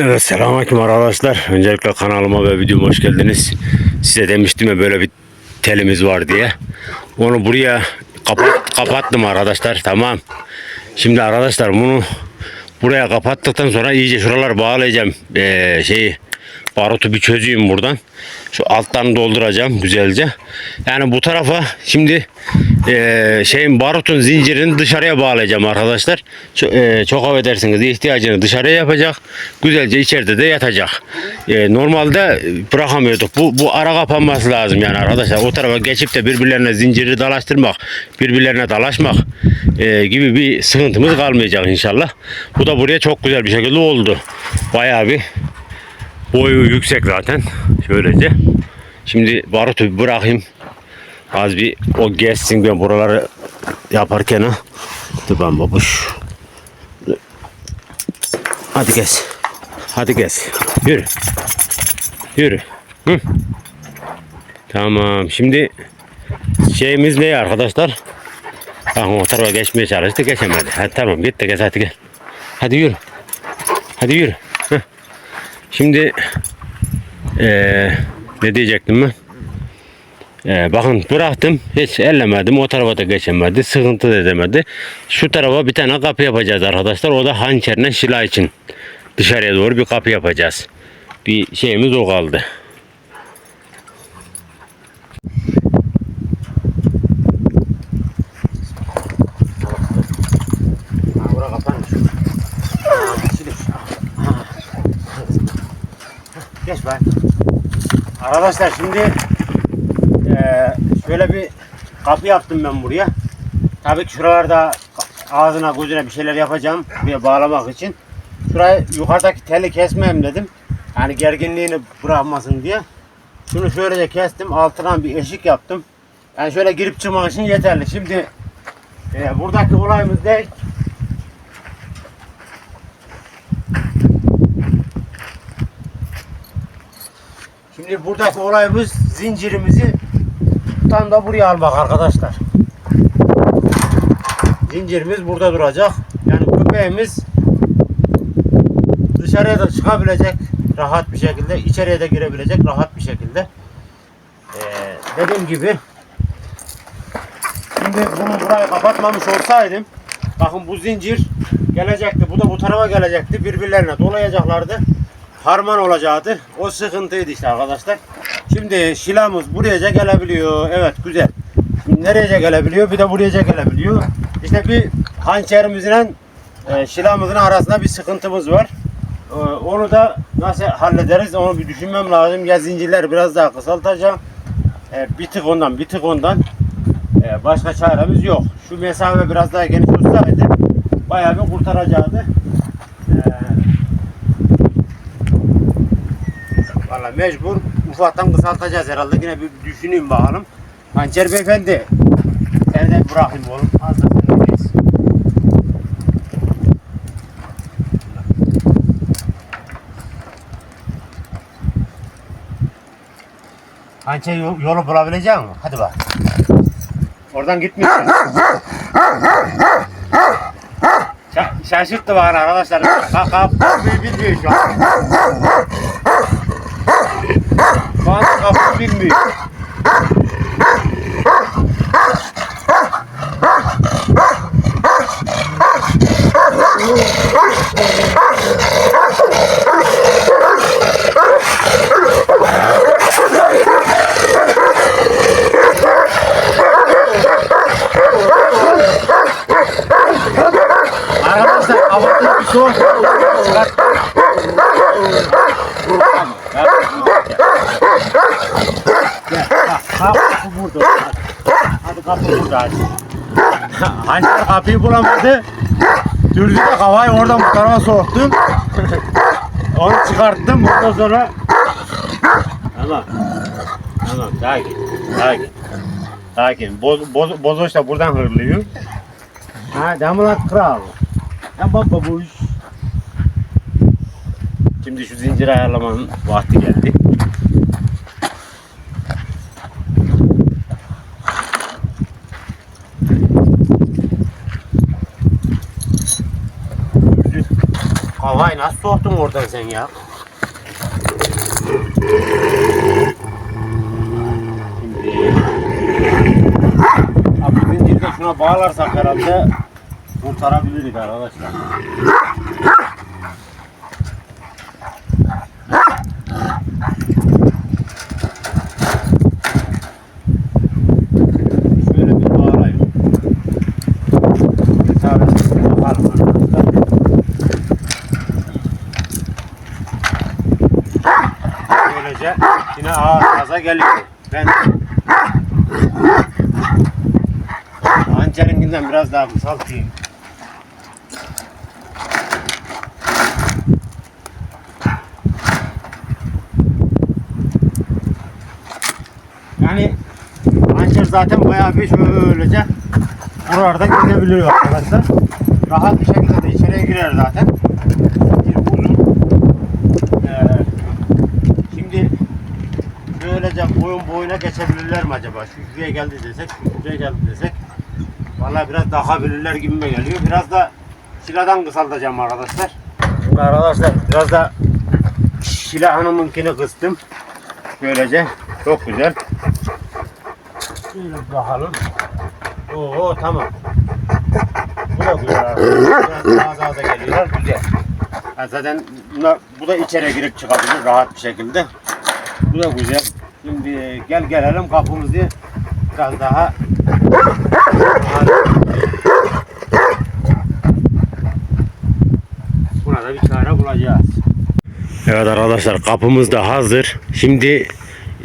Evet selamünaleyküm arkadaşlar. Öncelikle kanalıma ve videoma hoş geldiniz. Size demiştim ya böyle bir telimiz var diye. Onu buraya kapat, kapattım arkadaşlar. Tamam. Şimdi arkadaşlar bunu buraya kapattıktan sonra iyice şuralar bağlayacağım. Ee, şeyi barutu bir çözeyim buradan. Şu alttan dolduracağım güzelce. Yani bu tarafa şimdi eee, şeyin barutun zincirini dışarıya bağlayacağım arkadaşlar. Çok, çok affedersiniz ihtiyacını dışarıya yapacak. Güzelce içeride de yatacak. Eee, normalde bırakamıyorduk. Bu, bu ara kapanması lazım yani arkadaşlar. O tarafa geçip de birbirlerine zinciri dalaştırmak, birbirlerine dalaşmak eee, gibi bir sıkıntımız kalmayacak inşallah. Bu da buraya çok güzel bir şekilde oldu. Bayağı bir Boyu yüksek zaten. Şöylece. Şimdi barutu bırakayım. Az bir o geçsin ben buraları yaparken ha. Dur babuş. Hadi gez. Hadi gez. Yürü. Yürü. Hı. Tamam. Şimdi şeyimiz ne arkadaşlar? Bakın o tarafa geçmeye çalıştı. Geçemedi. Hadi tamam git de gez hadi gel. Hadi yürü. Hadi yürü. Şimdi eee, ne diyecektim ben? Eee, bakın bıraktım hiç ellemedim o tarafa da geçemedi sıkıntı da edemedi. Şu tarafa bir tane kapı yapacağız arkadaşlar o da hançerle şila için dışarıya doğru bir kapı yapacağız. Bir şeyimiz o kaldı. Geç bak. Arkadaşlar şimdi şöyle bir kapı yaptım ben buraya. Tabii ki şuralarda ağzına gözüne bir şeyler yapacağım buraya bağlamak için. Şurayı yukarıdaki teli kesmeyeyim dedim. Yani gerginliğini bırakmasın diye. Şunu şöylece kestim. Altına bir eşik yaptım. Yani şöyle girip çıkmak için yeterli. Şimdi eee, buradaki olayımız ne? Şimdi buradaki olayımız zincirimizi tam da buraya almak arkadaşlar. Zincirimiz burada duracak. Yani köpeğimiz dışarıya da çıkabilecek rahat bir şekilde, içeriye de girebilecek rahat bir şekilde. Ee, dediğim gibi şimdi bunu burayı kapatmamış olsaydım bakın bu zincir gelecekti. Bu da bu tarafa gelecekti. Birbirlerine dolayacaklardı harman olacaktı. O sıkıntıydı işte arkadaşlar. Şimdi şilamız buraya gelebiliyor. Evet güzel. Şimdi nereye gelebiliyor? Bir de buraya gelebiliyor. İşte bir hançerimizle e, şilamızın arasında bir sıkıntımız var. E, onu da nasıl hallederiz onu bir düşünmem lazım. Ya zincirleri biraz daha kısaltacağım. E, bir tık ondan bir tık ondan. E, başka çaremiz yok. Şu mesafe biraz daha geniş olsaydı bayağı bir kurtaracaktı. E, Valla mecbur ufaktan kısaltacağız herhalde. Yine bir düşüneyim bakalım. Hançer beyefendi. De bırakayım oğlum. Az da. Hançer yol- yolu bulabilecek misin? Hadi bak. Oradan. Şa- şaşırttı bana arkadaşlar. Kalk kalk. Bilmiyor şu an. Şu an kapıyı bilmiyor. Arkadaşlar kapıyı bir soğuk. Çıkart. Gel, kalk, kapı burada. Hadi kapı burada hadi. Hançer kapıyı bulamadı. Dürdü de kafayı oradan bu tarafa soktum. Onu çıkarttım. Ondan sonra Tamam. Tamam. Sakin. Sakin. Sakin. Boz, boz, bozoş da buradan hırlıyor. Ha, damat kral. Ya baba bu iş. Şimdi şu zincir ayarlamanın vakti geldi. Havayı nasıl soktun oradan sen ya? Abi zinciri de şuna bağlarsak herhalde kurtarabiliriz arkadaşlar. Şöyle bir bağlayayım. Bir tanesini yapalım arkadaşlar. Böylece yine ağır gaza geliyor. Ben hançerinkinden biraz daha kısaltayım. Yani hançer zaten bayağı bir şöylece buralarda gidebiliyor arkadaşlar. Rahat bir şekilde de içeriye girer zaten. Bir uzun ee, Şimdi böylece boyun boyuna geçebilirler mi acaba? Şu şuraya geldi desek, şu şuraya geldi desek. Vallahi biraz daha bilirler gibime geliyor. Biraz da Şila'dan kısaltacağım arkadaşlar. Şimdi arkadaşlar biraz da Şila Hanım'ınkini kıstım. Böylece çok güzel. Şöyle bakalım. Oo tamam. Bu da güzel arkadaşlar. Biraz az az geliyorlar. Güzel. Ha, zaten bunlar, bu da içeri girip çıkabilir rahat bir şekilde. Bu da güzel. Şimdi gel gelelim kapımızı biraz daha Buna da bir çare bulacağız. Evet arkadaşlar kapımız da hazır. Şimdi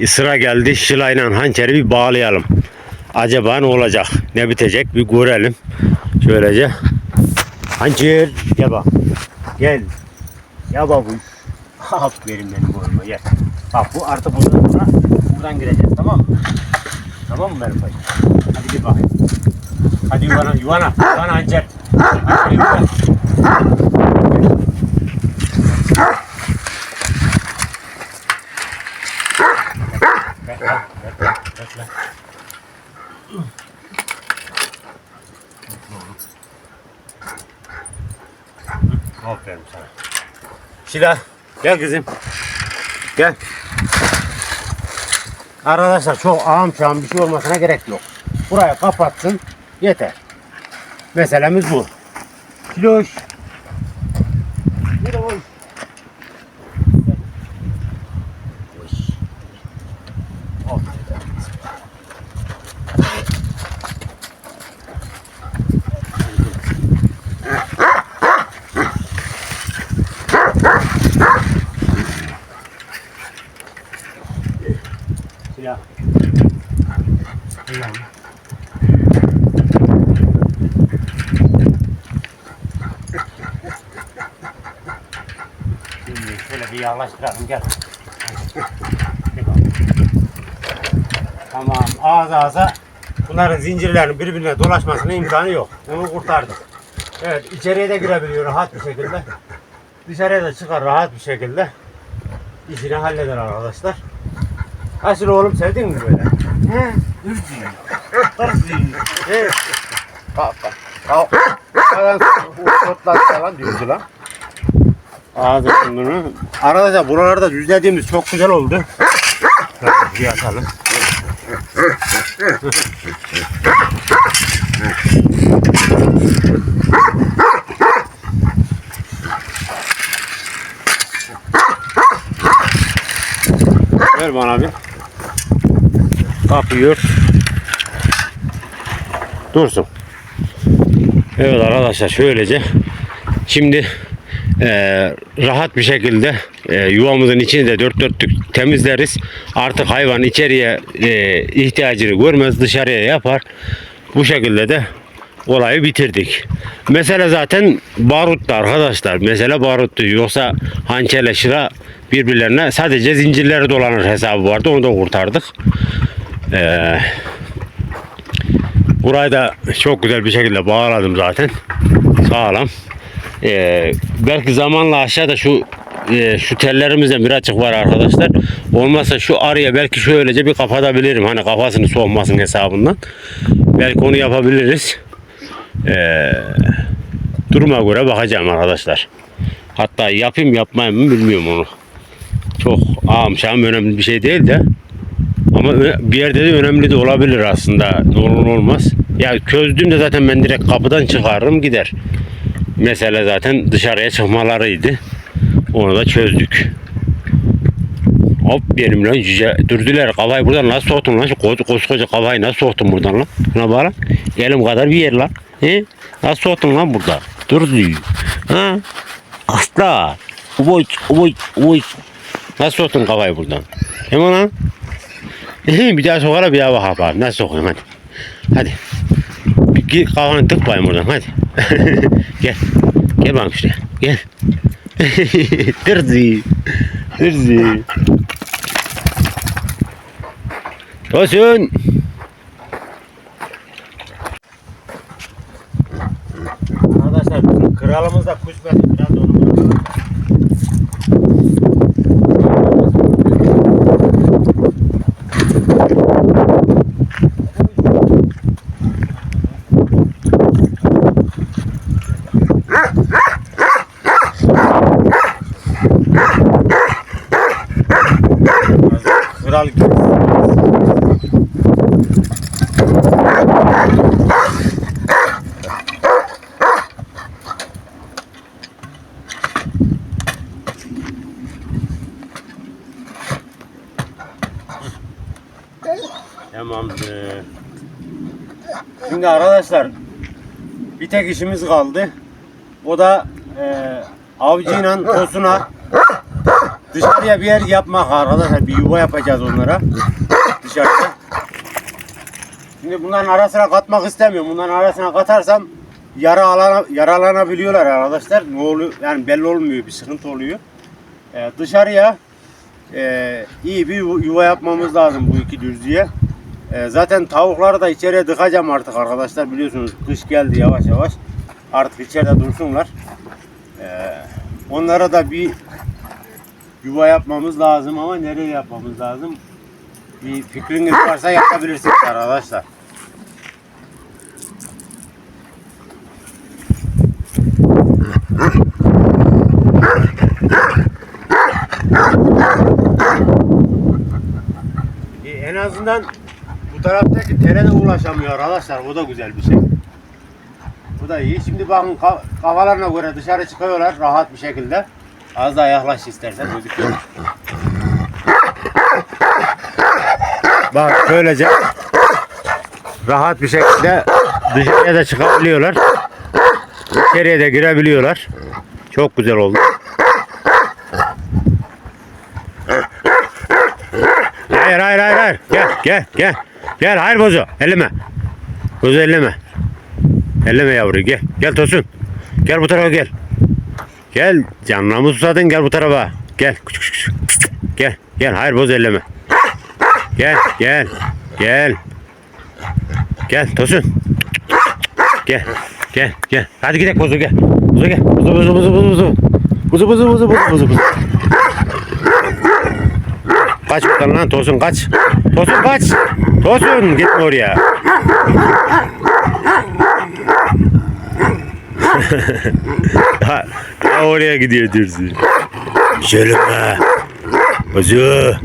sıra geldi şılayla hançeri bir bağlayalım. Acaba ne olacak? Ne bitecek? Bir görelim. Şöylece. Hançer gel bak. Gel. Ya babuş. Aferin benim boyuma gel. Bak bu artık buradan sonra buradan gireceğiz tamam mı? Tamam mı payım? Hadi bir bakayım. Hadi yuvana yuvana. Yuvana hançer. Hadi yuvana. Aferin sana. Şila gel kızım. Gel. Arkadaşlar çok ağam şahım bir şey olmasına gerek yok. Burayı kapatsın yeter. Meselemiz bu. Kiloş. Yürü yağlaştıralım gel. Bak. Tamam ağız ağza bunların zincirlerin birbirine dolaşmasına imkanı yok. Onu kurtardık. Evet içeriye de girebiliyor rahat bir şekilde. Dışarıya da çıkar rahat bir şekilde. İşini halleder arkadaşlar. Asil oğlum sevdin mi böyle? He. Hırsızım. Hırsızım. Evet. Kalk. Kalk. Falan falan diyordu lan. Ağzını bunu. Arkadaşlar buralarda düzlediğimiz çok güzel oldu. Şöyle bir yatalım. Ver bana bir. Kapıyı ört. Dursun. Evet arkadaşlar şöylece. Şimdi eee, rahat bir şekilde eee, yuvamızın içini de dört dörtlük temizleriz. Artık hayvan içeriye eee, ihtiyacını görmez dışarıya yapar. Bu şekilde de olayı bitirdik. Mesele zaten baruttu arkadaşlar. Mesele baruttu. Yoksa hançerle şıra birbirlerine sadece zincirleri dolanır hesabı vardı. Onu da kurtardık. Eee Burayı da çok güzel bir şekilde bağladım zaten. Sağlam. Ee, belki zamanla aşağıda şu e, şu tellerimizden bir açık var arkadaşlar. Olmazsa şu araya belki şöylece bir kapatabilirim. Hani kafasını soğumasın hesabından. Belki onu yapabiliriz. Ee, duruma göre bakacağım arkadaşlar. Hatta yapayım yapmayayım mı bilmiyorum onu. Çok ağam şam önemli bir şey değil de ama bir yerde de önemli de olabilir aslında. Ne olur olmaz. Ya közlüğümde zaten ben direkt kapıdan çıkarırım gider. Mesele zaten dışarıya çıkmalarıydı. Onu da çözdük. Hop benim lan cüce. Durdular kafayı buradan nasıl soktun lan? Koca, koskoca kafayı nasıl soktun buradan lan? Şuna bak lan. Elim kadar bir yer lan. He? Nasıl soktun lan burada? Durdu. Ha? Asla. Uboy, uboy, uboy. Nasıl soktun kafayı buradan? Hemen lan. bir daha sokara bir daha bak. Nasıl sokuyorsun hadi. Hadi. Git kafanı tık bayım hadi. gel. Gel bana şuraya. Gel. Tırzi. Tırzi. Tosun. Arkadaşlar kralımız da kuş besliyor. Biraz onu bırakalım. Kral gibi. Tamamdır. Şimdi arkadaşlar bir tek işimiz kaldı. O da e, avcıyla tosuna dışarıya bir yer yapmak arkadaşlar. Bir yuva yapacağız onlara. Dışarıda. Şimdi bunların arasına katmak istemiyorum. Bunların arasına katarsam yara alana, yaralanabiliyorlar arkadaşlar. Ne oluyor? Yani belli olmuyor. Bir sıkıntı oluyor. E, dışarıya e, iyi bir yuva yapmamız lazım bu iki düzlüğe. E, zaten tavukları da içeriye dıkacağım artık arkadaşlar. Biliyorsunuz kış geldi yavaş yavaş. Artık içeride dursunlar. E, onlara da bir yuva yapmamız lazım ama nereye yapmamız lazım? Bir fikriniz varsa yapabilirsiniz arkadaşlar. E, En azından bu taraftaki tere de ulaşamıyor arkadaşlar. O da güzel bir şey. Bu da iyi. Şimdi bakın ka- kafalarına göre dışarı çıkıyorlar rahat bir şekilde. Az daha yaklaş istersen gözüküyor. Bak böylece rahat bir şekilde dışarıya da çıkabiliyorlar. İçeriye de girebiliyorlar. Çok güzel oldu. Hayır hayır hayır hayır. Gel gel gel. Gel hayır bozu. Elleme. Bozu elleme. Elleme yavru gel. Gel Tosun. Gel bu tarafa gel. Gel. Canlamı susadın gel bu tarafa. Gel. Gel. Gel. Hayır bozu elleme. Gel. Gel. Gel. Gel Tosun. Gel. Gel. Gel. Hadi gidelim bozu gel. Bozu gel. Bozu bozu bozu bozu bozu. Bozu bozu bozu bozu bozu bozu. Kaç bakalım lan Tosun kaç. Tosun kaç. Tosun gitme oraya. ha, oraya gidiyor diyorsun. Söyleme. Kuzu.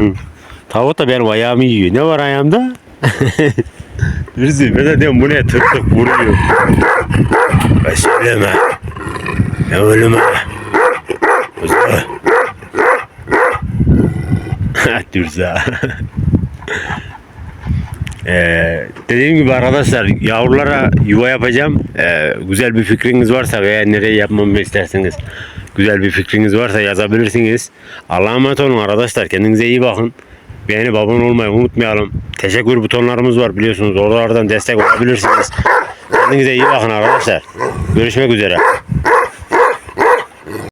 Hı. Tavuk da benim ayağımı yiyor. Ne var ayağımda? Dürüstü ben de diyorum bu ne tık tık vuruyor. Ben söyleme. Ne ölüme. Kuzu. Dürza. Ee, dediğim gibi arkadaşlar yavrulara yuva yapacağım. Ee, güzel bir fikriniz varsa veya nereye yapmamı isterseniz güzel bir fikriniz varsa yazabilirsiniz. Allah'a emanet olun arkadaşlar. Kendinize iyi bakın. Beğenip abone olmayı unutmayalım. Teşekkür butonlarımız var biliyorsunuz. Oralardan destek olabilirsiniz. Kendinize iyi bakın arkadaşlar. Görüşmek üzere.